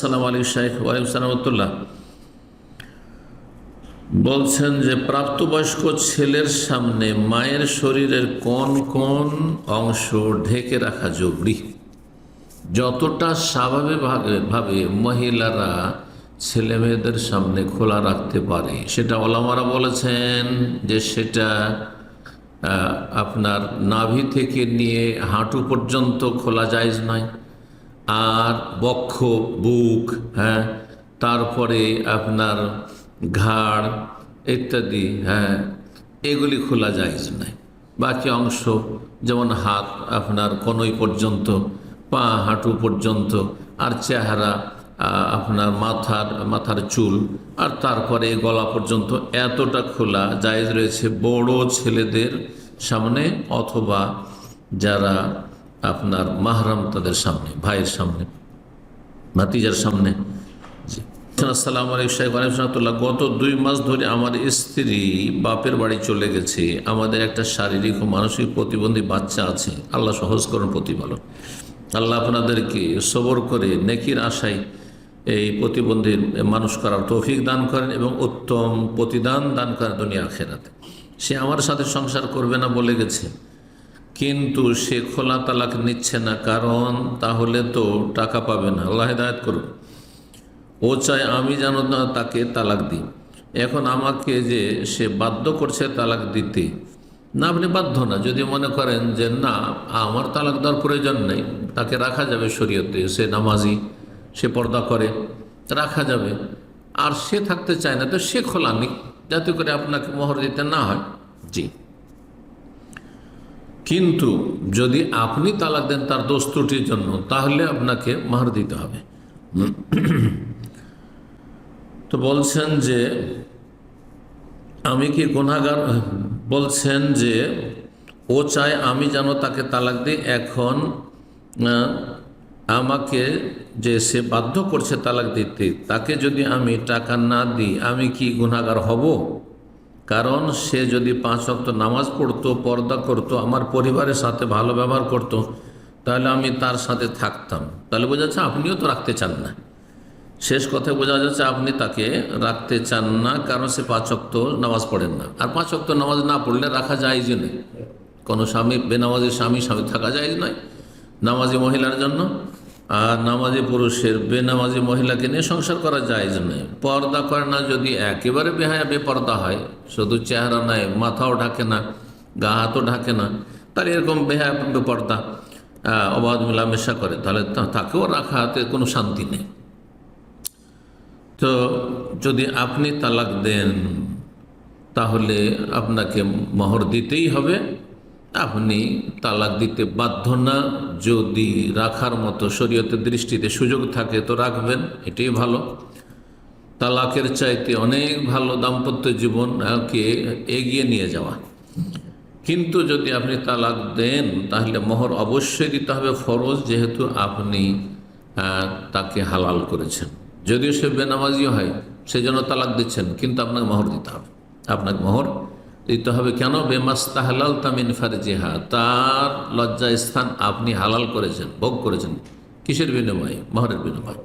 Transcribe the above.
আসসালামু ওয়ালাইকুম সালামতুল্লাহ বলছেন যে প্রাপ্তবয়স্ক ছেলের সামনে মায়ের শরীরের কোন কোন অংশ ঢেকে রাখা জরুরি? যতটা স্বাভাবিকভাবে ভাবে মহিলারা ছেলে মেয়েদের সামনে খোলা রাখতে পারে, সেটা ওলামারা বলেছেন যে সেটা আপনার নাভি থেকে নিয়ে হাঁটু পর্যন্ত খোলা যায় নয়। আর বক্ষ, বুক হ্যাঁ তারপরে আপনার ঘাড় ইত্যাদি হ্যাঁ এগুলি খোলা যায় নয়। বাকি অংশ, যেমন হাত, আপনার কনই পর্যন্ত, পা, হাঁটু পর্যন্ত, আর চেহারা আপনার মাথার মাথার চুল, আর তারপরে গলা পর্যন্ত এতটা খোলা জায়েজ রয়েছে বড় ছেলেদের সামনে অথবা যারা আপনার মাহরাম তাদের সামনে, ভাইয়ের সামনে, ভাতিজার সামনে। আসসালামু আলাইকুম গত দুই মাস ধরে আমার স্ত্রী বাপের বাড়ি চলে গেছে। আমাদের একটা শারীরিক ও মানসিক প্রতিবন্ধী বাচ্চা আছে। আল্লাহ সহজ করুন প্রতিপালন। আল্লাহ আপনাদেরকে সবর করে নেকির আশায় এই প্রতিবন্ধীর মানুষ করার তৌফিক দান করেন এবং উত্তম প্রতিদান দান করেন দুনিয়া আখেরাতে। সে আমার সাথে সংসার করবে না বলে গেছে। কিন্তু সে খোলা তালাক নিচ্ছে না, কারণ তাহলে তো টাকা পাবে না। আল্লাহ হেদায়ত করুন ও চায় আমি যেন না তাকে তালাক দিই। এখন আমাকে যে সে বাধ্য করছে তালাক দিতে, না আপনি বাধ্য না, যদি মনে করেন যে না, আমার তালাক দেওয়ার প্রয়োজন নেই, তাকে রাখা যাবে শরীয়তে, সে নামাজি, সে পর্দা করে, রাখা যাবে। আর সে থাকতে চায় না, তো সে খোলা নিক যাতে করে আপনাকে মোহর দিতে না হয়। জি। কিন্তু যদি আপনি তালাক দেন তার দোষ ত্রুটির জন্য, তাহলে আপনাকে মার দিতে হবে। তো বলছেন যে, আমি কি গুণাগার বলছেন যে, ও চায় আমি যেন তাকে তালাক দিই, এখন আমাকে যে সে বাধ্য করছে তালাক দিতে, তাকে যদি আমি টাকা না দিই, আমি কি গুণাগার হব? কারণ সে যদি পাঁচ অক্ত নামাজ পড়তো, পর্দা করতো, আমার পরিবারের সাথে ভালো ব্যবহার করতো, তাহলে আমি তার সাথে থাকতাম। তাহলে বোঝা যাচ্ছে আপনিও তো রাখতে চান না। শেষ কথায় বোঝা যাচ্ছে আপনি তাকে রাখতে চান না, কারণ সে পাঁচ অক্ত নামাজ পড়েন না। আর পাঁচ অক্ত নামাজ না পড়লে রাখা যায় যে নেই। কোনো স্বামী বেনামাজি স্বামী স্বামী থাকা যায় নয়। নামাজি মহিলার জন্য আর নামাজি পুরুষের বেনামাজি মহিলাকে নিয়ে সংসার করা যায় নয়। পর্দা করে না, যদি একেবারে বেহায়া, বেপর্দা হয়, শুধু চেহারা নয় মাথাও ঢাকে না, গা হাতও ঢাকে না, তাহলে এরকম বেহায়া, বেপর্দা অবাধ মেলামেশা করে। তাহলে তাকেও রাখাতে কোনো শান্তি নেই। তো যদি আপনি তালাক দেন, তাহলে আপনাকে মোহর দিতেই হবে। আপনি তালাক দিতে বাধ্য না। যদি রাখার মতো শরীয়তের দৃষ্টিতে সুযোগ থাকে তো রাখবেন, এটাই ভালো। তালাকের চাইতে অনেক ভালো দাম্পত্য জীবনকে এগিয়ে নিয়ে যাওয়া। কিন্তু যদি আপনি তালাক দেন, তাহলে মোহর অবশ্যই দিতে হবে, ফরজ যেহেতু আপনি তাকে হালাল করেছেন। যদিও সে বেনামাজিও হয় সেজন্য তালাক দিচ্ছেন, কিন্তু আপনাকে মোহর দিতে হবে। আপনাকে মোহর দিতে হবে কেন? বেমাস্তা তাহলাল তামিন ফারজিহা। তার লজ্জা স্থান আপনি হালাল করেছেন, ভোগ করেছেন। কিসের বিনিময়ে? মহরের বিনিময়ে।